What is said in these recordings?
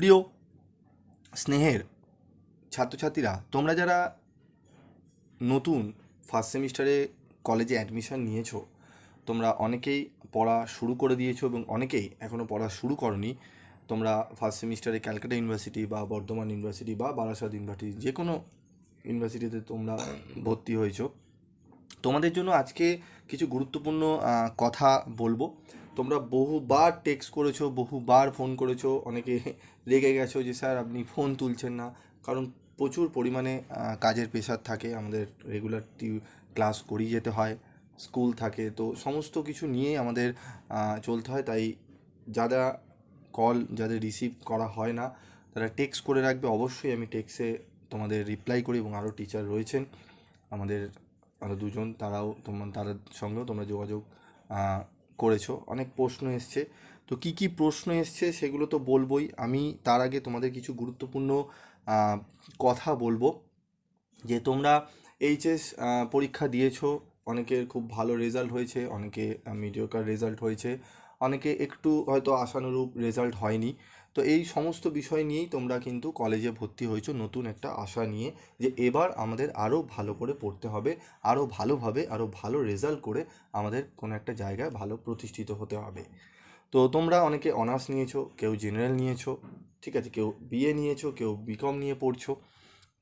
প্রিয় স্নেহের ছাত্রছাত্রীরা, তোমরা যারা নতুন ফার্স্ট সেমিস্টারে কলেজে অ্যাডমিশন নিয়েছো, তোমরা অনেকেই পড়া শুরু করে দিয়েছ এবং অনেকেই এখনও পড়া শুরু করনি। তোমরা ফার্স্ট সেমিস্টারে ক্যালকাটা ইউনিভার্সিটি বা বর্ধমান ইউনিভার্সিটি বা বারাসাত ইউনিভার্সিটি যে কোনো ইউনিভার্সিটিতে তোমরা ভর্তি হয়েছো। তোমাদের জন্য আজকে কিছু গুরুত্বপূর্ণ কথা বলব। তোমরা বহুবার টেক্সট করেছ, বহুবার ফোন করেছ, অনেকে রেগে গেছো যে, স্যার, আপনি ফোন তুলছেন না। কারণ প্রচুর পরিমাণে কাজের প্রেশার থাকে, আমাদের রেগুলার ক্লাস করিয়ে যেতে হয় স্কুল থাকে, তো সমস্ত কিছু নিয়েই আমাদের চলতে হয়। তাই যারা কল যাদের রিসিভ করা হয় না, তারা টেক্সট করে রাখবে। অবশ্যই আমি টেক্সে তোমাদের রিপ্লাই করি এবং আরও টিচার রয়েছেন, আমাদের আরও দুজন, তারাও তোমার, তাদের সঙ্গেও তোমরা যোগাযোগ করেছ? অনেক প্রশ্ন এসছে। তো কি কি প্রশ্ন এসছে সেগুলো তো বলবোই। আমি তার আগে তোমাদের কিছু গুরুত্বপূর্ণ কথা বলব। যে তোমরা এইচএস পরীক্ষা দিয়েছ, অনেকের খুব ভালো রেজাল্ট হয়েছে, অনেকে মিডিওকার রেজাল্ট হয়েছে। অনেকে একটু হয়তো আশানুরূপ রেজাল্ট হয়নি। তো এই সমস্ত বিষয় নিয়েই তোমরা কিন্তু কলেজে ভর্তি হয়েছো নতুন একটা আশা নিয়ে যে এবার আমাদের আরও ভালো করে পড়তে হবে আরও ভালোভাবে আরও ভালো রেজাল্ট করে আমাদের কোনো একটা জায়গায় ভালো প্রতিষ্ঠিত হতে হবে। তো তোমরা অনেকে অনার্স নিয়েছো, কেউ জেনারেল নিয়েছো, ঠিক আছে, কেউ বিএ নিয়েছো, কেউ বিকম নিয়ে পড়ছো।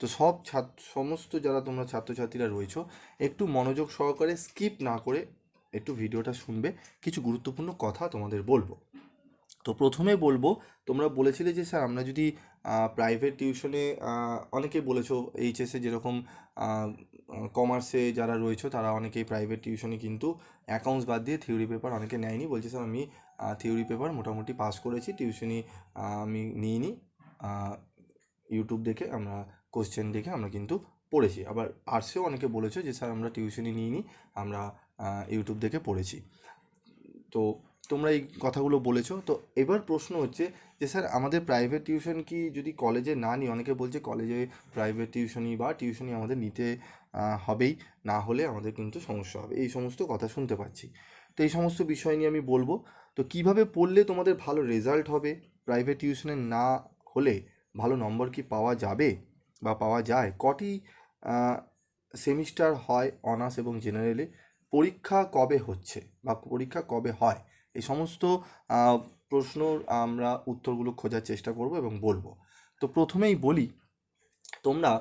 তো সব ছাত্র সমস্ত যারা তোমরা ছাত্রছাত্রীরা রয়েছো, একটু মনোযোগ সহকারে স্কিপ না করে একটু ভিডিওটা শুনবে, কিছু গুরুত্বপূর্ণ কথা তোমাদের বলব। তো প্রথমে বলব, তোমরা বলেছিলে যে স্যার আমরা যদি প্রাইভেট টিউশনে অনেকেই বলেছ এইচএসে যেরকম কমার্সে যারা রয়েছে তারা অনেকেই প্রাইভেট টিউশনে কিন্তু অ্যাকাউন্টস বাদ দিয়ে থিওরি পেপার অনেকে নেয়নি। বলছে স্যার আমি থিওরি পেপার মোটামুটি পাস করেছি টিউশনি আমি নিইনি। ইউটিউব দেখে আমরা কোশ্চেন দেখে আমরা কিন্তু পড়েছি। আবার আর্টসেও অনেকে বলেছে যে স্যার আমরা টিউশনি নিইনি, আমরা ইউটিউব দেখে পড়েছি। তো তোমরা এই কথাগুলো বলেছ। তো এবার প্রশ্ন হচ্ছে যে, স্যার, আমাদের প্রাইভেট টিউশন কি যদি কলেজে না নিই, অনেকে বলছে কলেজে প্রাইভেট টিউশনি বা টিউশনই আমাদের নিতে হবেই, না হলে আমাদের কিন্তু সমস্যা হবে। এই সমস্ত কথা শুনতে পাচ্ছি। তো এই সমস্ত বিষয় নিয়ে আমি বলব, তো কীভাবে পড়লে তোমাদের ভালো রেজাল্ট হবে? প্রাইভেট টিউশনে না হলে ভালো নম্বর কি পাওয়া যাবে বা পাওয়া যায়? কটি সেমিস্টার হয় অনার্স এবং জেনারেলে পরীক্ষা কবে হচ্ছে বা পরীক্ষা কবে হয়? এই সমস্ত প্রশ্নর আমরা উত্তরগুলো খোঁজার চেষ্টা করব এবং বলব। তো প্রথমেই বলি, তোমরা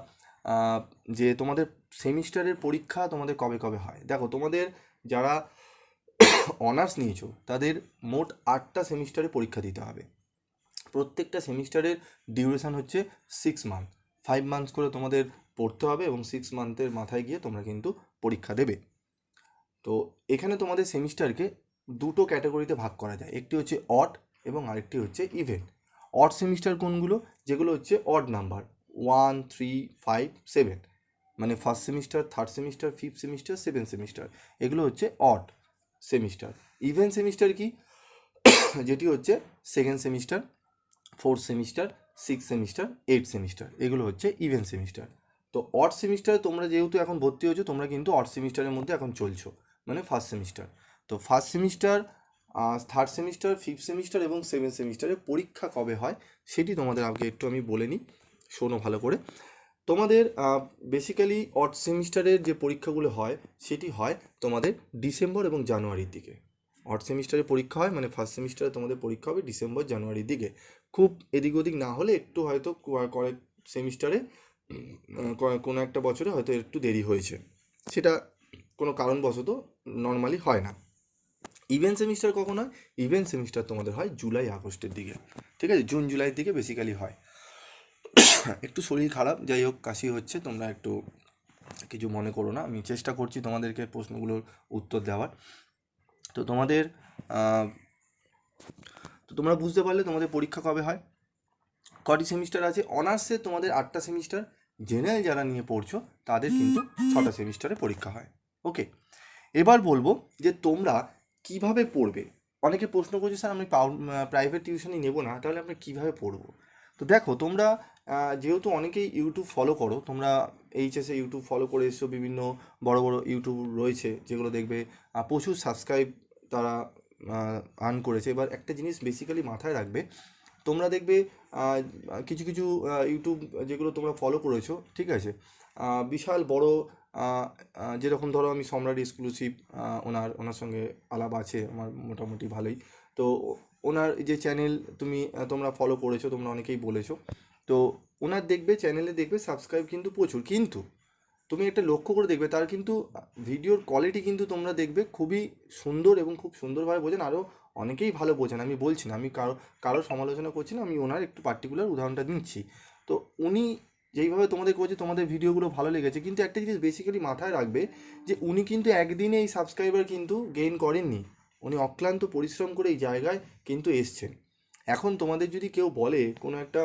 যে তোমাদের সেমিস্টারের পরীক্ষা তোমাদের কবে কবে হয়? দেখো, তোমাদের যারা অনার্স নিয়েছো, তাদের মোট আটটা সেমিস্টারে পরীক্ষা দিতে হবে। প্রত্যেকটা সেমিস্টারের ডিউরেশন হচ্ছে সিক্স মান্থ ফাইভ মান্থস করে তোমাদের পড়তে হবে এবং সিক্স মান্থের মাথায় গিয়ে তোমরা কিন্তু পরীক্ষা দেবে। তো এখানে তোমাদের সেমিস্টারকে দুটো ক্যাটাগরিতে ভাগ করা যায়। একটি হচ্ছে অড এবং আরেকটি হচ্ছে ইভেন্ট। অড সেমিস্টার কোনগুলো? যেগুলো হচ্ছে odd number, one, three, five, seven. মানে first semester, third semester, fifth semester, seven semester. এগুলো হচ্ছে অড সেমিস্টার। ইভেন সেমিস্টার কি? যেটি হচ্ছে second semester, fourth semester, six semester, eight semester. এগুলো হচ্ছে ইভেন্ট সেমিস্টার। তো অড সেমিস্টারে তোমরা যেহেতু এখন ভর্তি হয়েছো, তোমরা কিন্তু অড সেমিস্টারের মধ্যে এখন চলছো। মানে ফার্স্ট সেমিস্টার তো first semester third semester fifth semester এবং সেভেন সেমিস্টারের পরীক্ষা কবে হয় সেটি তোমাদের আগে একটু আমি বলে নিই, শোনো ভালো করে। তোমাদের বেসিক্যালি অড সেমিস্টারের যে পরীক্ষাগুলো হয় সেটি হয় তোমাদের ডিসেম্বর এবং জানুয়ারির দিকে। অড সেমিস্টারে পরীক্ষা হয় মানে ফার্স্ট সেমিস্টারে তোমাদের পরীক্ষা হবে ডিসেম্বর, জানুয়ারির দিকে। খুব এদিক ওদিক না হলে একটু হয়তো কয়েক সেমিস্টারে কোনো একটা বছরে হয়তো একটু দেরি হয়েছে। সেটা কোনো কারণবশত নর্মালি হয় না। ইভেন্ট সেমিস্টার কখন হয়? ইভেন্ট সেমিস্টার তোমাদের হয় জুলাই, আগস্টের দিকে। ঠিক আছে? জুন, জুলাইয়ের দিকে বেসিক্যালি হয়। একটু শরীর খারাপ, যাই হোক, কাশি হচ্ছে, তোমরা একটু কিছু মনে করো না। আমি চেষ্টা করছি তোমাদেরকে প্রশ্নগুলোর উত্তর দেওয়ার। তো তোমাদের তো তোমরা বুঝতে পারলে তোমাদের পরীক্ষা কবে হয়। কটি সেমিস্টার আছে? অনার্সে তোমাদের আটটা সেমিস্টার। জেনারেল যারা নিয়ে পড়ছো, তাদের কিন্তু ছটা সেমিস্টারে পরীক্ষা হয়। ওকে এবার বলব যে তোমরা কীভাবে পড়বে? অনেকে প্রশ্ন করছে, স্যার, আমি প্রাইভেট টিউশনই নেব না, তাহলে আমরা কীভাবে পড়ব? তো দেখো, তোমরা যেহেতু অনেকেই ইউটিউব ফলো করো, তোমরা এইচএসে ইউটিউব ফলো করে এসছো, বিভিন্ন বড় বড় ইউটিউব রয়েছে, যেগুলো দেখবে প্রচুর সাবস্ক্রাইব তারা আর্ন করেছে। এবার একটা জিনিস বেসিক্যালি মাথায় রাখবে তোমরা দেখবে কিছু কিছু ইউটিউব যেগুলো তোমরা ফলো করেছ, ঠিক আছে? বিশাল বড় যেরকম ধরো আমি সম্রাট এক্সক্লুসিভ ওনার ওনার সঙ্গে আলাপ আছে, আমার মোটামুটি ভালোই। তো ওনার যে চ্যানেল তুমি তোমরা ফলো করেছ, তোমরা অনেকেই বলেছ। তো ওনার দেখবে চ্যানেলে দেখবে সাবস্ক্রাইব কিন্তু প্রচুর। কিন্তু তুমি একটা লক্ষ্য করে দেখবে, তার কিন্তু ভিডিওর কোয়ালিটি কিন্তু তোমরা দেখবে খুবই সুন্দর এবং খুব সুন্দরভাবে বোঝেন। আরও অনেকেই ভালো বোঝেন আমি বলছি না, আমি কারও কারও সমালোচনা করছি না, আমি ওনার একটু পার্টিকুলার উদাহরণটা নিচ্ছি তো উনি যেইভাবে তোমাদের করছে, তোমাদের ভিডিওগুলো ভালো লেগেছে, কিন্তু একটা জিনিস বেসিক্যালি মাথায় রাখবে যে উনি কিন্তু একদিনে এই সাবস্ক্রাইবার কিন্তু গেইন করেননি। উনি অক্লান্ত পরিশ্রম করে এই জায়গায় কিন্তু এসছেন। এখন তোমাদের যদি কেউ বলে কোনো একটা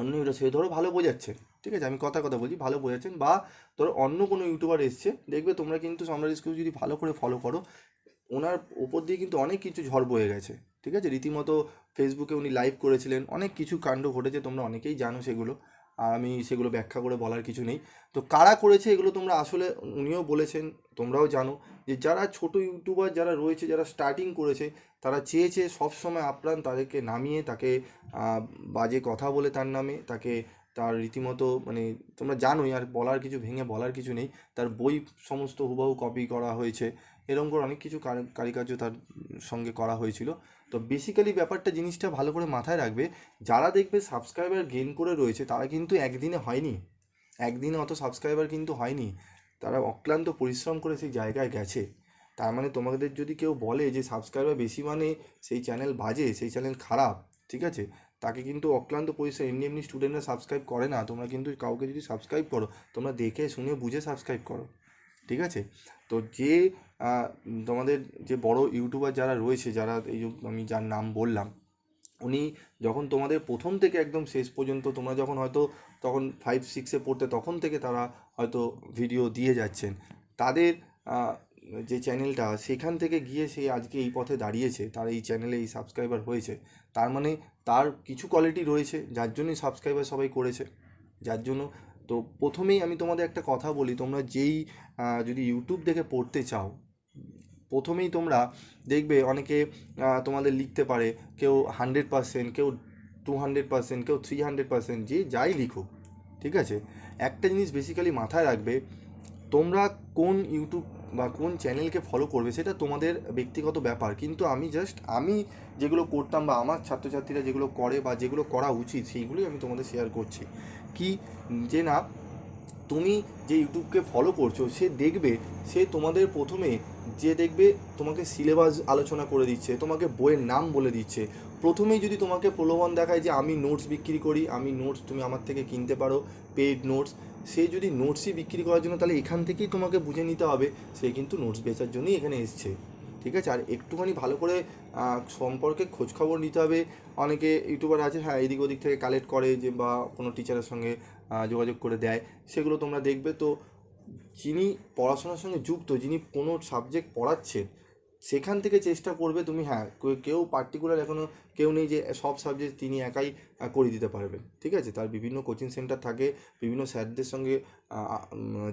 অন্য ইউটিউবার, সে ধরো ভালো বোঝাচ্ছেন ঠিক আছে, আমি কথা কথা বলছি, ভালো বোঝাচ্ছেন, বা ধরো অন্য কোনো ইউটিউবার এসছে, দেখবে তোমরা কিন্তু সম্রাট স্কুল যদি ভালো করে ফলো করো ওনার ওপর দিয়ে কিন্তু অনেক কিছু ঝড় বয়ে গেছে, ঠিক আছে? রীতিমতো ফেসবুকে উনি লাইভ করেছিলেন, অনেক কিছু কাণ্ড ঘটেছে, তোমরা অনেকেই জানো সেগুলো, আর আমি সেগুলো ব্যাখ্যা করে বলার কিছু নেই। তো কারা করেছে এগুলো তোমরা আসলে উনিও বলেছেন, তোমরাও জানো যে যারা ছোট ইউটিউবার যারা রয়েছে, যারা স্টার্টিং করেছে, তারা চেয়েছে সবসময় আপ্রাণ তাদেরকে নামিয়ে তাকে বাজে কথা বলে তার নামে, তাকে তার রীতিমতো মানে তোমরা জানোই, আর বলার কিছু ভেঙে বলার কিছু নেই, তার বই সমস্ত হুবাহু কপি করা হয়েছে এরকম করে অনেক কিছু কার- কারিকার্য তার সঙ্গে করা হয়েছিল। তো বেসিক্যালি ব্যাপারটা জিনিসটা ভালো করে মাথায় রাখবে। যারা দেখবে সাবস্ক্রাইবার গেইন করে রয়েছে, তারা কিন্তু একদিনে হয়নি। একদিনে অত সাবস্ক্রাইবার কিন্তু হয়নি। তারা অক্লান্ত পরিশ্রম করে সেই জায়গায় গেছে। তার মানে তোমাদের যদি কেউ বলে যে সাবস্ক্রাইবার বেশি মানে সেই চ্যানেল বাজে, সেই চ্যানেল খারাপ, ঠিক আছে? তাকে কিন্তু অক্লান্ত পরিশ্রম, এমনি এমনি স্টুডেন্টরা সাবস্ক্রাইব করে না। তোমরা কিন্তু কাউকে যদি সাবস্ক্রাইব করো, তোমরা দেখে, শুনে, বুঝে সাবস্ক্রাইব করো। ঠিক আছে? তো যে তোমাদের যে বড় ইউটিউবার যারা রয়েছে, যারা এই আমি যার নাম বললাম, উনি যখন তোমাদের প্রথম থেকে একদম শেষ পর্যন্ত, তোমরা যখন হয়তো তখন ফাইভ সিক্সে পড়তে, তখন থেকে তারা হয়তো ভিডিও দিয়ে যাচ্ছেন। তাদের যে চ্যানেলটা সেখান থেকে গিয়ে সে আজকে এই পথে দাঁড়িয়েছে, তার এই চ্যানেলে এই সাবস্ক্রাইবার হয়েছে। তার মানে তার কিছু কোয়ালিটি রয়েছে, যার জন্যই সাবস্ক্রাইবার সবাই করেছে। যার জন্য, তো প্রথমেই আমি তোমাদের একটা কথা বলি, তোমরা যেই যদি ইউটিউব দেখে পড়তে চাও প্রথমেই তোমরা দেখবে অনেকে তোমাদের লিখতে পারে, কেউ হান্ড্রেড পার্সেন্ট কেউ টু হান্ড্রেড পার্সেন্ট কেউ থ্রি হান্ড্রেড পার্সেন্ট যে যাই লিখুক, ঠিক আছে? একটা জিনিস বেসিক্যালি মাথায় রাখবে, তোমরা কোন ইউটিউব বা কোন চ্যানেলকে ফলো করবে সেটা তোমাদের ব্যক্তিগত ব্যাপার, কিন্তু আমি জাস্ট আমি যেগুলো করতাম বা আমার ছাত্রছাত্রীরা যেগুলো করে বা যেগুলো করা উচিত, সেইগুলোই আমি তোমাদের শেয়ার করছি। কি? যে না, তুমি যে ইউটিউবকে ফলো করছ, সে দেখবে, সে তোমাদের প্রথমে যে দেখবে তোমাকে সিলেবাস আলোচনা করে দিচ্ছে, তোমাকে বইয়ের নাম বলে দিচ্ছে। প্রথমেই যদি তোমাকে প্রলোভন দেখায় যে আমি নোটস বিক্রি করি, আমি নোটস তুমি আমার থেকে কিনতে পারো পেইড নোটস সে যদি নোটসই বিক্রি করার জন্য তাহলে এখান থেকেই তোমাকে বুঝে নিতে হবে, সে কিন্তু নোটস বেচার জন্যই এখানে এসছে। ঠিক আছে? আর একটুখানি ভালো করে সম্পর্কে খোঁজখবর নিতে হবে। অনেকে ইউটিউবার আছে হ্যাঁ এদিক ওদিক থেকে কালেক্ট করে যে বা কোনো টিচারের সঙ্গে যোগাযোগ করে দেয়। সেগুলো তোমরা দেখবে। তো যিনি পড়াশোনার সঙ্গে যুক্ত, যিনি কোনো সাবজেক্ট পড়াচ্ছেন, সেখান থেকে চেষ্টা করবে তুমি হ্যাঁ কেউ পার্টিকুলার এখনও কেউ নেই যে সব সাবজেক্ট তিনি একাই করে দিতে পারবেন, ঠিক আছে? তার বিভিন্ন কোচিং সেন্টার থাকে, বিভিন্ন স্যারদের সঙ্গে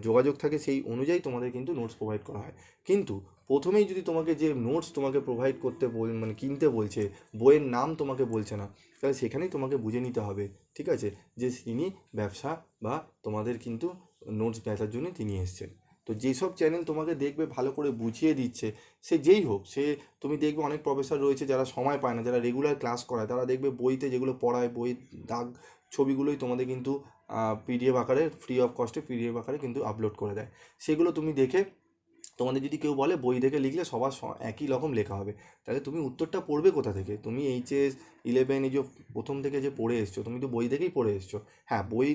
যোগাযোগ থাকে, সেই অনুযায়ী তোমাদের কিন্তু নোটস প্রোভাইড করা হয়। কিন্তু প্রথমেই যদি তোমাকে যে নোটস তোমাকে প্রোভাইড করতে বল মানে কিনতে বলছে, বইয়ের নাম তোমাকে বলছে না, তাহলে সেখানেই তোমাকে বুঝে নিতে হবে, ঠিক আছে? যে তিনি ব্যবসা বা তোমাদের কিন্তু নোটস বেচার জন্য তিনি এসছেন। তো যেসব চ্যানেল তোমাকে দেখবে, ভালো করে বুঝিয়ে দিচ্ছে, সে যেই হোক, সে, তুমি দেখবে অনেক প্রফেসর রয়েছে যারা সময় পায় না, যারা রেগুলার ক্লাস করায়, তারা দেখবে বইতে যেগুলো পড়ায়, বই, দাগ, ছবিগুলোই তোমাদের কিন্তু পিডিএফ আকারে ফ্রি অফ কস্টে পিডিএফ আকারে কিন্তু আপলোড করে দেয়। সেগুলো তুমি দেখে তোমাদের যদি কেউ বলে বই দেখে লিখলে সবার একই রকম লেখা হবে। তাহলে তুমি উত্তরটা পড়বে কোথা থেকে? তুমি এইচএস ইলেভেন এই যে প্রথম থেকে যে পড়ে এসছো, তুমি তো বই দেখেই পড়ে এসছো। হ্যাঁ বই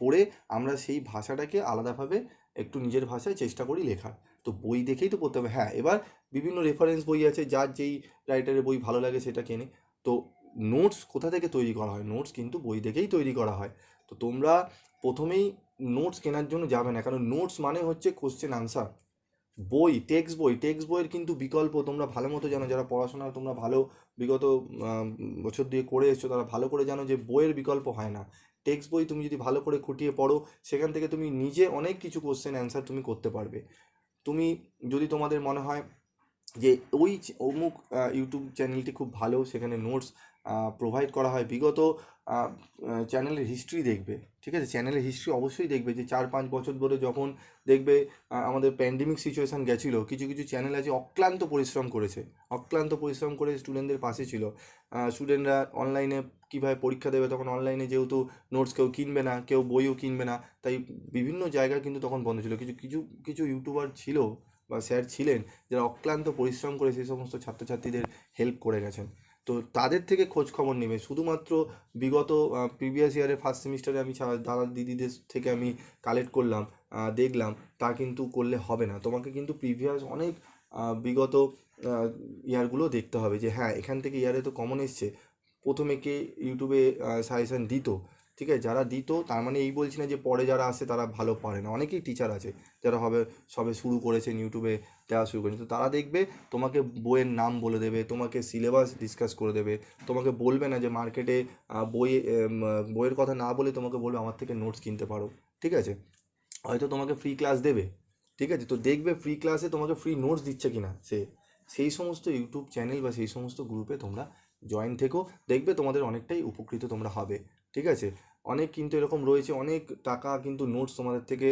পড়ে আমরা সেই ভাষাটাকে আলাদাভাবে একটু নিজের ভাষায় চেষ্টা করি লেখার। তো বই দেখেই তো পড়তে হবে। হ্যাঁ এবার বিভিন্ন রেফারেন্স বই আছে, যার যেই রাইটারের বই ভালো লাগে সেটা কেনে। তো নোটস কোথা থেকে তৈরি করা হয়? নোটস কিন্তু বই দেখেই তৈরি করা হয়। তো তোমরা প্রথমেই নোটস কেনার জন্য যাবে না। কারণ নোটস মানে হচ্ছে কোশ্চেন আনসার বই টেক্সট বই টেক্সট বইয়ের কিন্তু বিকল্প। তোমরা ভালো মতো জানো, যারা পড়াশোনা, তোমরা ভালো বিগত বছর দিয়ে করে এসছো, তারা ভালো করে জানো যে বইয়ের বিকল্প হয় না। টেক্সট বই তুমি যদি ভালো করে খুঁটিয়ে পড়ো, সেখান থেকে তুমি নিজে অনেক কিছু কোশ্চেন অ্যান্সার তুমি করতে পারবে। তুমি যদি তোমাদের মনে হয় যে ওই অমুক ইউটিউব চ্যানেলটি খুব ভালো, সেখানে নোটস প্রোভাইড করা হয়। বিগত চ্যানেলের হিস্ট্রি দেখবে, ঠিক আছে? চ্যানেলের হিস্ট্রি অবশ্যই দেখবে যে চার পাঁচ বছর ধরে যখন দেখবে আমাদের প্যান্ডেমিক সিচুয়েশান গেছিল, কিছু কিছু চ্যানেল আছে অক্লান্ত পরিশ্রম করেছে, অক্লান্ত পরিশ্রম করে স্টুডেন্টদের পাশে ছিল। স্টুডেন্টরা অনলাইনে কীভাবে পরীক্ষা দেবে? তখন অনলাইনে যেহেতু নোটস কেউ কিনবে না, কেউ বইও কিনবে না, তাই বিভিন্ন জায়গায় কিন্তু তখন বন্ধ ছিল। কিছু কিছু কিছু ইউটিউবার ছিল বা স্যার ছিলেন, যারা অক্লান্ত পরিশ্রম করে সেই সমস্ত ছাত্রছাত্রীদের হেল্প করে গেছেন। তো তাদের থেকে খোঁজ খবর নেবে। শুধুমাত্র বিগত প্রিভিয়াস ইয়ারের ফার্স্ট সেমিস্টারে আমি দাদা দিদিদের থেকে আমি কালেক্ট করলাম দেখলাম, তা কিন্তু করলে হবে না। তোমাকে কিন্তু প্রিভিয়াস অনেক বিগত ইয়ারগুলো দেখতে হবে যে হ্যাঁ এখান থেকে ইয়ারে তো কমন এসছে। প্রথমে কে ইউটিউবে সাজেশান দিত। ঠিক আছে? যারা দিত, তার মানে এই বলছি না যে পরে যারা আসে তারা ভালো পারে না। অনেকেই টিচার আছে, যারা হবে, সবে শুরু করেছেন ইউটিউবে দেওয়া শুরু করেছে। তো তারা দেখবে, তোমাকে বইয়ের নাম বলে দেবে, তোমাকে সিলেবাস ডিসকাস করে দেবে। তোমাকে বলবে না যে মার্কেটে বই বইয়ের কথা না বলে তোমাকে বলবে, আমার থেকে নোটস কিনতে পারো। ঠিক আছে? হয়তো তোমাকে ফ্রি ক্লাস দেবে। ঠিক আছে? তো দেখবে ফ্রি ক্লাসে তোমাকে ফ্রি নোটস দিচ্ছে কিনা সে। সেই সমস্ত ইউটিউব চ্যানেল বা সেই সমস্ত গ্রুপে তোমরা জয়েন থেকো। দেখবে তোমাদের অনেকটাই উপকৃত তোমরা হবে। ঠিক আছে? অনেক কিন্তু এরকম রয়েছে, অনেক টাকা কিন্তু নোটস তোমাদের থেকে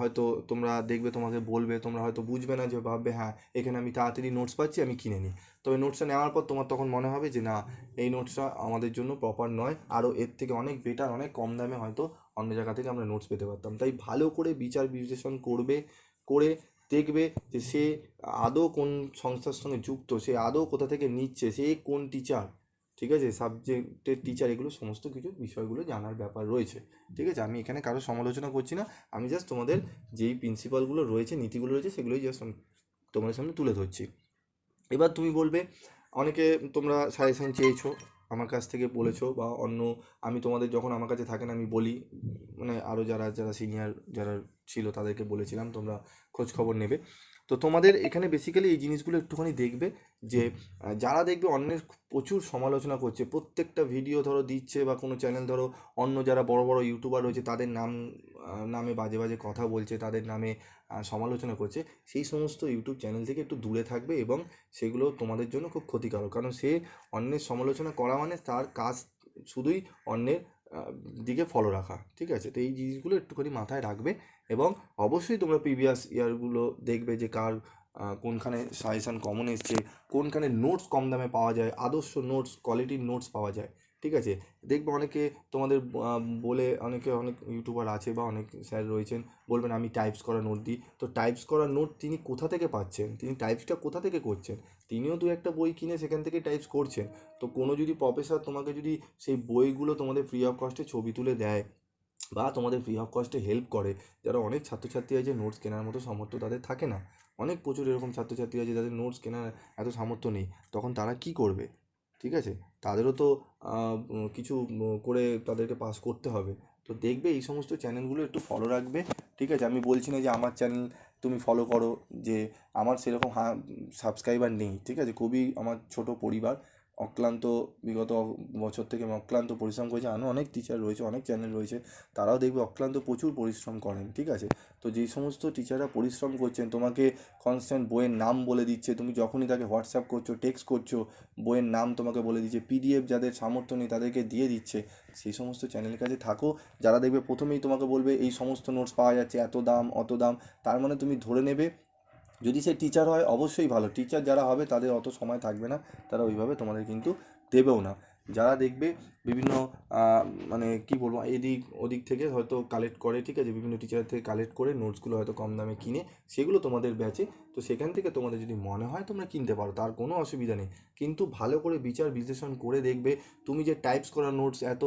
হয়তো তোমরা দেখবে, তোমাকে বলবে, তোমরা হয়তো বুঝবে না যে ভাববে হ্যাঁ এখানে আমি তাড়াতাড়ি নোটস পাচ্ছি, আমি কিনে নিই। তবে নোটসটা নেওয়ার পর তোমার তখন মনে হবে যে, না, এই নোটসটা আমাদের জন্য প্রপার নয়, আরও এর থেকে অনেক বেটার অনেক কম দামে হয়তো অন্য জায়গা থেকে আমরা নোটস পেতে পারতাম। তাই ভালো করে বিচার বিশ্লেষণ করবে, করে দেখবে যে সে আদৌ কোন সংস্থার সঙ্গে যুক্ত, সে আদৌ কোথা থেকে নিচ্ছে, সে কোন টিচার ঠিক আছে? সাবজেক্টের টিচার এগুলো সমস্ত কিছু বিষয়গুলো জানার ব্যাপার রয়েছে। ঠিক আছে? আমি এখানে কারও সমালোচনা করছি না। আমি জাস্ট তোমাদের যেই প্রিন্সিপালগুলো রয়েছে, নীতিগুলো রয়েছে, সেগুলোই জাস্ট তোমাদের সামনে তুলে ধরছি। এবার তুমি বলবে, অনেকে তোমরা সাজেশন চেয়েছো, আমার কাছ থেকে বলেছ বা অন্য আমি তোমাদের যখন আমার কাছে থাকেন, আমি বলি মানে আরও যারা যারা সিনিয়র যারা ছিল, তাদেরকে বলেছিলাম, তোমরা খোঁজ খবর নেবে। তো তোমাদের এখানে বেসিক্যালি এই জিনিসগুলো একটুখানি দেখবে যে যারা দেখবে অন্যের প্রচুর সমালোচনা করছে প্রত্যেকটা ভিডিও ধরো দিচ্ছে বা কোনো চ্যানেল ধরো অন্য যারা বড় বড় ইউটিউবার রয়েছে তাদের নাম নামে বাজে বাজে কথা বলছে তাদের নামে সমালোচনা করছে সেই সমস্ত ইউটিউব চ্যানেল থেকে একটু দূরে থাকবে এবং সেগুলো তোমাদের জন্য খুব ক্ষতিকারক। কারণ সে অন্যের সমালোচনা করা মানে তার কাজ শুধুই অন্যের দিকে ফলো রাখা, ঠিক আছে? তো এই জিনিসগুলো একটুখানি মাথায় রাখবে এবং অবশ্যই তোমরা প্রিভিয়াস ইয়ারগুলো দেখবে যে কার কোনখানে সাজেশান কমন এসছে, কোনখানে নোটস কম দামে পাওয়া যায়, আদর্শ নোটস কোয়ালিটির নোটস পাওয়া যায়। ঠিক আছে? দেখবে অনেকে তোমাদের বলে অনেকে অনেক ইউটিউবার আছে বা অনেক স্যার রয়েছেন, বলবেন আমি টাইপস করা নোট দিই। তো টাইপস করা নোট তিনি কোথা থেকে পাচ্ছেন? তিনি টাইপসটা কোথা থেকে করছেন? তিনিও দু একটা বই কিনে সেখান থেকে টাইপস করছেন। তো কোনো যদি প্রফেসর তোমাকে যদি সেই বইগুলো তোমাদের ফ্রি অফ কস্টে ছবি তুলে দেয় বা তোমাদের ফ্রি অফ কস্টে হেল্প করে, যারা অনেক ছাত্রছাত্রী আছে নোটস কেনার মতো সামর্থ্য তাদের থাকে না। অনেক প্রচুর এরকম ছাত্রছাত্রী আছে যাদের নোটস কেনার এত সামর্থ্য নেই। তখন তারা কি করবে? ঠিক আছে? তাদেরও তো কিছু করে তাদেরকে পাস করতে হবে। তো দেখবে এই সমস্ত চ্যানেলগুলো একটু ফলো রাখবে, ঠিক আছে? আমি বলছি না যে আমার চ্যানেল তুমি ফলো করো, যে আমার সেরকম হা সাবস্ক্রাইবার নেই, ঠিক আছে? খুবই আমার ছোট পরিবার অক্লান্ত, বিগত বছর থেকে অক্লান্ত পরিশ্রম করেছি। আরও অনেক টিচার রয়েছে, অনেক চ্যানেল রয়েছে, তারাও দেখবে অক্লান্ত প্রচুর পরিশ্রম করেন, ঠিক আছে? তো যেই সমস্ত টিচাররা পরিশ্রম করছেন, তোমাকে কনস্ট্যান্ট বইয়ের নাম বলে দিচ্ছে, তুমি যখনই তাকে হোয়াটসঅ্যাপ করছ টেক্সট করছ, বইয়ের নাম তোমাকে বলে দিচ্ছে পিডিএফ যাদের সামর্থ্য নেই তাদেরকে দিয়ে দিচ্ছে, সেই সমস্ত চ্যানেলের কাছে থাকো। যারা দেখবে প্রথমেই তোমাকে বলবে, এই সমস্ত নোটস পাওয়া যাচ্ছে, এত দাম, অত দাম। তার মানে তুমি ধরে নেবে যদি সে টিচার হয়, অবশ্যই ভালো। টিচার যারা হবে, তাদের অত সময় থাকবে না। তারা ওইভাবে তোমাদের কিন্তু দেবেও না। যারা দেখবে বিভিন্ন মানে কি বলব, এদিক ওদিক থেকে হয়তো কালেক্ট করে, ঠিক আছে? বিভিন্ন টিচার থেকে কালেক্ট করে নোটসগুলো হয়তো কম দামে কিনে সেগুলো তোমাদের ব্যাচে তো সেখান থেকে তোমাদের যদি মনে হয়, তোমরা কিনতে পারো। তার কোনো অসুবিধা নেই। কিন্তু ভালো করে বিচার, বিশ্লেষণ করে দেখবে, তুমি যে টাইপস করা নোটস এত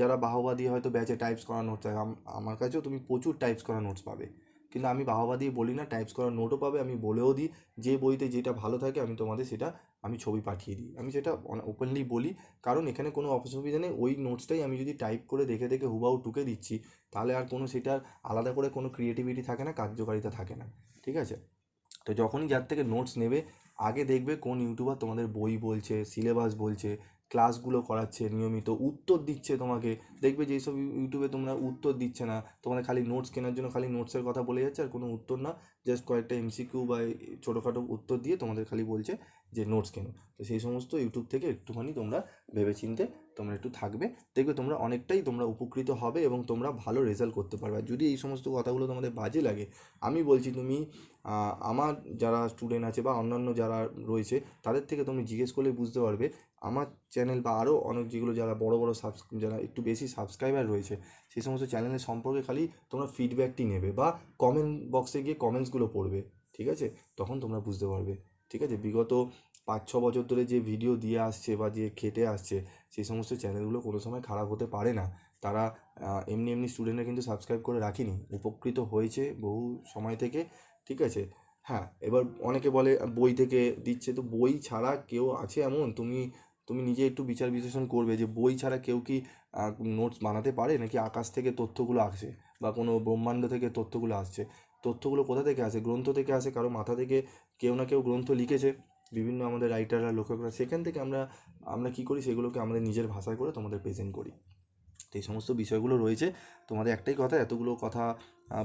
যারা বাহবা দিয়ে হয়তো ব্যাচে টাইপস করা নোটস আমার কাছেও তুমি প্রচুর টাইপস করা নোটস পাবে। কিন্তু আমি বাহবা দিয়ে বলি না টাইপস করার নোটও পাবে, আমি বলেও দিই, যে বইতে যেটা ভালো থাকে, আমি তোমাদের সেটা, আমি ছবি পাঠিয়ে দিই। আমি সেটা ওপেনলি বলি, কারণ এখানে কোনো অসুবিধা নেই, ওই নোটসটাই আমি যদি টাইপ করে দেখে দেখে হুবাউ টুকে দিচ্ছি, তাহলে আর কোনো সেটার আলাদা করে কোনো ক্রিয়েটিভিটি থাকে না, কার্যকারিতা থাকে না, ঠিক আছে? তো যখনই যার থেকে নোটস নেবে, আগে দেখবে কোন ইউটিউবার তোমাদের বই বলছে সিলেবাস বলছে ক্লাসগুলো করাচ্ছে নিয়মিত, উত্তর দিচ্ছে তোমাকে। দেখবে যে সব ইউটিউবে তোমরা উত্তর দিচ্ছে না। তোমাদের খালি নোটস কেনার জন্য খালি নোটসের কথা বলে যাচ্ছে আর কোনো উত্তর না। জাস্ট কয়েকটা এমসিকিউ বা ছোটোখাটো উত্তর দিয়ে তোমাদের খালি বলছে যে নোটস কেনো। তো সেই সমস্ত ইউটিউব থেকে একটুখানি তোমরা ভেবেচিন্তে তোমরা একটু থাকবে। দেখবে তোমরা অনেকটাই তোমরা উপকৃত হবে এবং তোমরা ভালো রেজাল্ট করতে পারবে। যদি এই সমস্ত কথাগুলো তোমাদের বাজে লাগে, আমি বলছি তুমি আমার যারা স্টুডেন্ট আছে বা অন্যান্য যারা রয়েছে, তাদের থেকে তুমি জিজ্ঞেস করলে বুঝতে পারবে আমার চ্যানেল বা আরও অনেক যেগুলো যারা বড় বড় সাবস যারা একটু বেশি সাবস্ক্রাইবার রয়েছে সেই সমস্ত চ্যানেলের সম্পর্কে খালি তোমরা ফিডব্যাকটি নেবে বা কমেন্ট বক্সে গিয়ে কমেন্টসগুলো পড়বে, ঠিক আছে? তখন তোমরা বুঝতে পারবে, ঠিক আছে? বিগত পাঁচ, ছ বছর ধরে যে ভিডিও দিয়ে আসছে বা যে খেটে আসছে সেই সমস্ত চ্যানেলগুলো কোনো সময় খারাপ হতে পারে না। তারা এমনি এমনি স্টুডেন্টরা কিন্তু সাবস্ক্রাইব করে রাখিনি, উপকৃত হয়েছে বহু সময় থেকে, ঠিক আছে? হ্যাঁ এবার অনেকে বলে বই থেকে দিচ্ছে, তো বই ছাড়া কেউ আছে এমন? তুমি তুমি নিজে একটু বিচার বিশ্লেষণ করবে যে বই ছাড়া কেউ কি নোটস বানাতে পারে? নাকি আকাশ থেকে তথ্যগুলো আসে বা কোনো ব্রহ্মাণ্ড থেকে তথ্যগুলো আসছে? তথ্যগুলো কোথা থেকে আসে? গ্রন্থ থেকে আসে, কারও মাথা থেকে কেউ না কেউ গ্রন্থ লিখেছে। বিভিন্ন আমাদের রাইটাররা লেখকরা, সেখান থেকে আমরা আমরা কী করি? সেগুলোকে আমাদের নিজের ভাষায় করে তোমাদের প্রেজেন্ট করি। তো এই সমস্ত বিষয়গুলো রয়েছে। তোমাদের একটাই কথা, এতগুলো কথা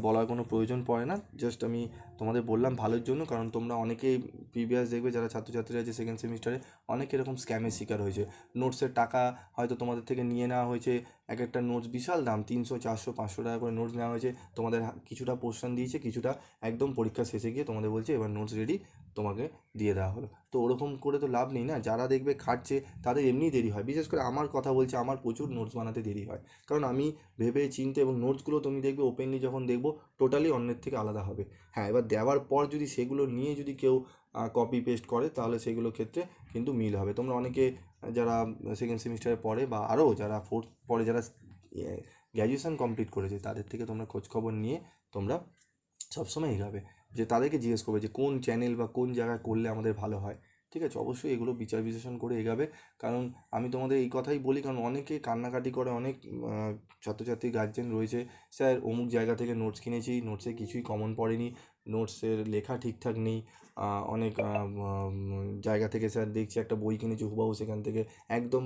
বলার কোনো প্রয়োজন পড়ে না। জাস্ট আমি তোমাদের বললাম ভালোর জন্য, কারণ তোমরা অনেকেই প্রিভিয়াস দেখবে, যারা ছাত্রছাত্রীরা আছে সেকেন্ড সেমিস্টারে অনেক এরকম স্ক্যামের শিকার হয়েছে। নোটসের টাকা হয়তো তোমাদের থেকে নিয়ে নেওয়া হয়েছে, এক একটা নোটস বিশাল দাম, তিনশো, চারশো, পাঁচশো টাকা করে নোটস নেওয়া হয়েছে। তোমাদের কিছুটা পোর্শন দিয়েছে, কিছুটা একদম পরীক্ষা শেষে গিয়ে তোমাদের বলছে, এবার নোটস রেডি তোমাকে দিয়ে দেওয়া হলো। তো ওরকম করে তো লাভ নেই না। যারা দেখবে খাটছে, তাদের এমনিই দেরি হয়। বিশেষ করে আমার কথা বলছে, আমার প্রচুর নোটস বানাতে দেরি হয়। কারণ আমি ভেবে, চিনতে এবং নোটসগুলো তুমি দেখবে ওপেনলি যখন দেখব টোটালি অন্যের থেকে আলাদা হবে। হ্যাঁ এবার দেওয়ার পর যদি সেগুলো নিয়ে যদি কেউ কপি পেস্ট করে, তাহলে সেগুলো ক্ষেত্রে কিন্তু মিল হবে। তোমরা অনেকে যারা সেকেন্ড সেমিস্টারে পড়ে বা আরও যারা ফোর্থ পরে যারা গ্র্যাজুয়েশান কমপ্লিট করেছে, তাদের থেকে তোমরা খোঁজখবর নিয়ে তোমরা সবসময় এগাবে। যে তাদেরকে জিজ্ঞেস করবে যে কোন চ্যানেল বা কোন জায়গায় করলে আমাদের ভালো হয়। ঠিক আছে? অবশ্যই এগুলো বিচার বিশ্লেষণ করে এগাবে। কারণ আমি তোমাদের এই কথাই বলি, কারণ অনেকে কান্নাকাটি করে, অনেক ছাত্রছাত্রী গার্জেন রয়েছে। স্যার, অমুক জায়গা থেকে নোটস কিনেছি নোটসে কিছুই কমন পড়েনি নোটসের লেখা ঠিকঠাক নেই অনেক জায়গা থেকে স্যার দেখছি একটা বই কিনেছি হুবাহু সেখান থেকে, একদম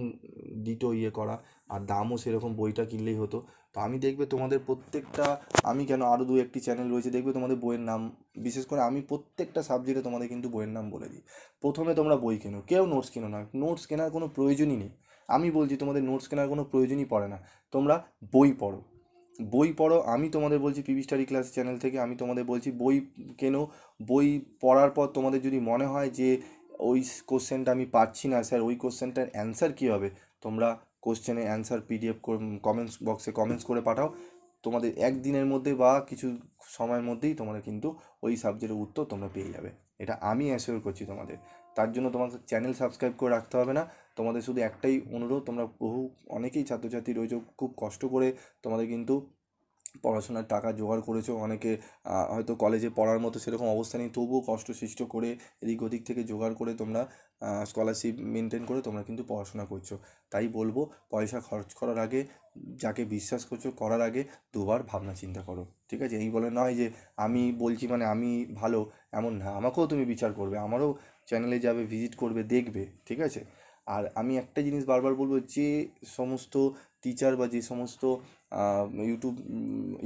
ডিটো ইয়ে করা, আর দামও সেরকম বইটা কিনলেই হতো। তো আমি দেখবে তোমাদের প্রত্যেকটা, আমি কেন আরও দু একটি চ্যানেল রয়েছে, দেখবে তোমাদের বইয়ের নাম, বিশেষ করে আমি প্রত্যেকটা সাবজেক্টে তোমাদের কিন্তু বইয়ের নাম বলে দিই। প্রথমে তোমরা বই কেনো, কেউ নোটস কেনো না নোটস কেনার কোনো প্রয়োজনই নেই। আমি বলছি তোমাদের নোটস কেনার কোনো প্রয়োজনই পড়ে না, তোমরা বই পড়ো। বই পড়ো, আমি তোমাদের বলছি পিভি স্টাডি ক্লাস চ্যানেল থেকে, আমি তোমাদের বলছি বই কেনো, বই পড়ার পর তোমাদের যদি মনে হয় যে ওই কোশ্চেনটা আমি পাচ্ছি না, স্যার, ওই কোশ্চেনটার অ্যান্সার কী হবে, তোমরা কোশ্চেনে অ্যান্সার পিডিএফ কমেন্টস বক্সে কমেন্টস করে পাঠাও। তোমাদের একদিনের মধ্যে বা কিছু সময়ের মধ্যেই তোমাদের কিন্তু ওই সাবজেক্টের উত্তর তোমরা পেয়ে যাবে। এটা আমি অ্যাসিওর করছি তোমাদের। তার জন্য তোমাকে চ্যানেল সাবস্ক্রাইব করে রাখতে হবে না। তোমাদের শুধু একটাই অনুরোধ, তোমরা বহু, অনেকেই ছাত্রছাত্রী রয়েছে, খুব কষ্ট করে তোমাদের কিন্তু পড়াশোনার টাকা জোগাড় করেছ। অনেকে হয়তো কলেজে পড়ার মতো সেরকম অবস্থা নেই, তবুও কষ্ট সৃষ্ট করে এদিক ওদিক থেকে জোগাড় করে তোমরা স্কলারশিপ মেনটেন করে তোমরা কিন্তু পড়াশোনা করছ। তাই বলব, পয়সা খরচ করার আগে, যাকে বিশ্বাস করছ করার আগে দুবার ভাবনা চিন্তা করো। ঠিক আছে? এই বলে নয় যে আমি বলছি মানে আমি ভালো, এমন না। আমাকেও তুমি বিচার করবে, আমারও চ্যানেলে যাবে ভিজিট করবে, দেখবে। ঠিক আছে? আর আমি একটা জিনিস বারবার বলব, যে সমস্ত টিচার বা যে সমস্ত ইউটিউব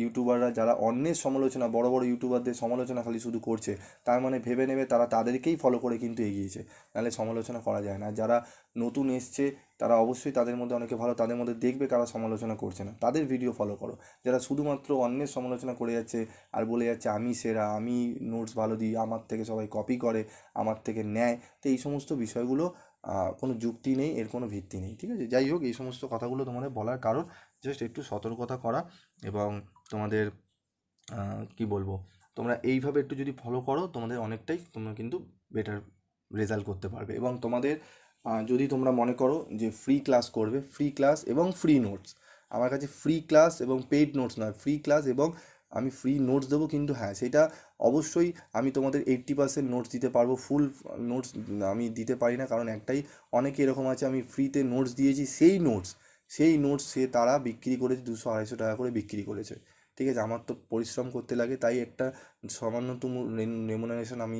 ইউটিউবাররা যারা অন্যের সমালোচনা, বড় বড় ইউটিউবারদের সমালোচনা খালি শুধু করছে, তার মানে ভেবে নেবে তারা তাদেরকেই ফলো করে কিন্তু এগিয়েছে নাহলে সমালোচনা করা যায় না। যারা নতুন এসছে, তারা অবশ্যই তাদের মধ্যে অনেকে ভালো, তাদের মধ্যে দেখবে কারা সমালোচনা করছে না। তাদের ভিডিও ফলো করো। যারা শুধুমাত্র অন্যের সমালোচনা করে যাচ্ছে আর বলে যাচ্ছে, আমি সেরা, আমি নোটস ভালো দিই, আমার থেকে সবাই কপি করে, আমার থেকে নেয়, তো এই সমস্ত বিষয়গুলো কোনো যুক্তি নেই, এর কোনো ভিত্তি নেই, ঠিক আছে? যাই হোক, এই সমস্ত কথাগুলো তোমাদের বলার কারণ জাস্ট একটু সতর্কতা করা এবং তোমাদের কি বলব, তোমরা এইভাবে একটু যদি ফলো করো, তোমাদের অনেকটাই তোমরা কিন্তু বেটার রেজাল্ট করতে পারবে। এবং তোমাদের যদি তোমরা মনে করো যে ফ্রি ক্লাস করবে ফ্রি ক্লাস এবং ফ্রি নোটস আমার কাছে ফ্রি ক্লাস এবং পেইড নোটস নয় ফ্রি ক্লাস এবং আমি ফ্রি নোটস দেবো কিন্তু হ্যাঁ সেটা অবশ্যই আমি তোমাদের এইট্টি পার্সেন্ট নোটস দিতে পারব ফুল নোটস আমি দিতে পারি না, কারণ একটাই, অনেকে এরকম আছে, আমি ফ্রিতে নোটস দিয়েছি, সেই নোটস সেই নোটস সে তারা বিক্রি করেছে দুশো আড়াইশো টাকা করে বিক্রি করেছে। ঠিক আছে, আমার তো পরিশ্রম করতে লাগে, তাই একটা সামান্যতম রেমুনারেশন আমি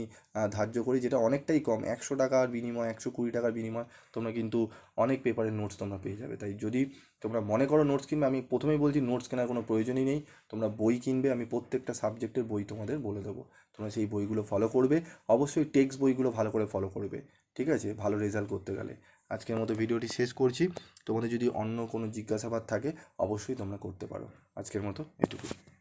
ধার্য করি, যেটা অনেকটাই কম। একশো টাকার বিনিময়, একশো কুড়ি টাকার বিনিময় তোমরা কিন্তু অনেক পেপারের নোটস তোমরা পেয়ে যাবে। তাই যদি তোমরা মনে করো নোটস কিনবে, আমি প্রথমেই বলছি নোটস কেনার কোনো প্রয়োজনই নেই। তোমরা বই কিনবে, আমি প্রত্যেকটা সাবজেক্টের বই তোমাদের বলে দেবো। তোমরা সেই বইগুলো ফলো করবে, অবশ্যই টেক্সট বইগুলো ভালো করে ফলো করবে। ঠিক আছে, ভালো রেজাল্ট করতে গেলে। আজকের মতো ভিডিওটি শেষ করছি। তোমাদের যদি অন্য কোনো জিজ্ঞাসাবাদ থাকে, অবশ্যই তোমরা করতে পারো। আজকের মতো এটুকুই।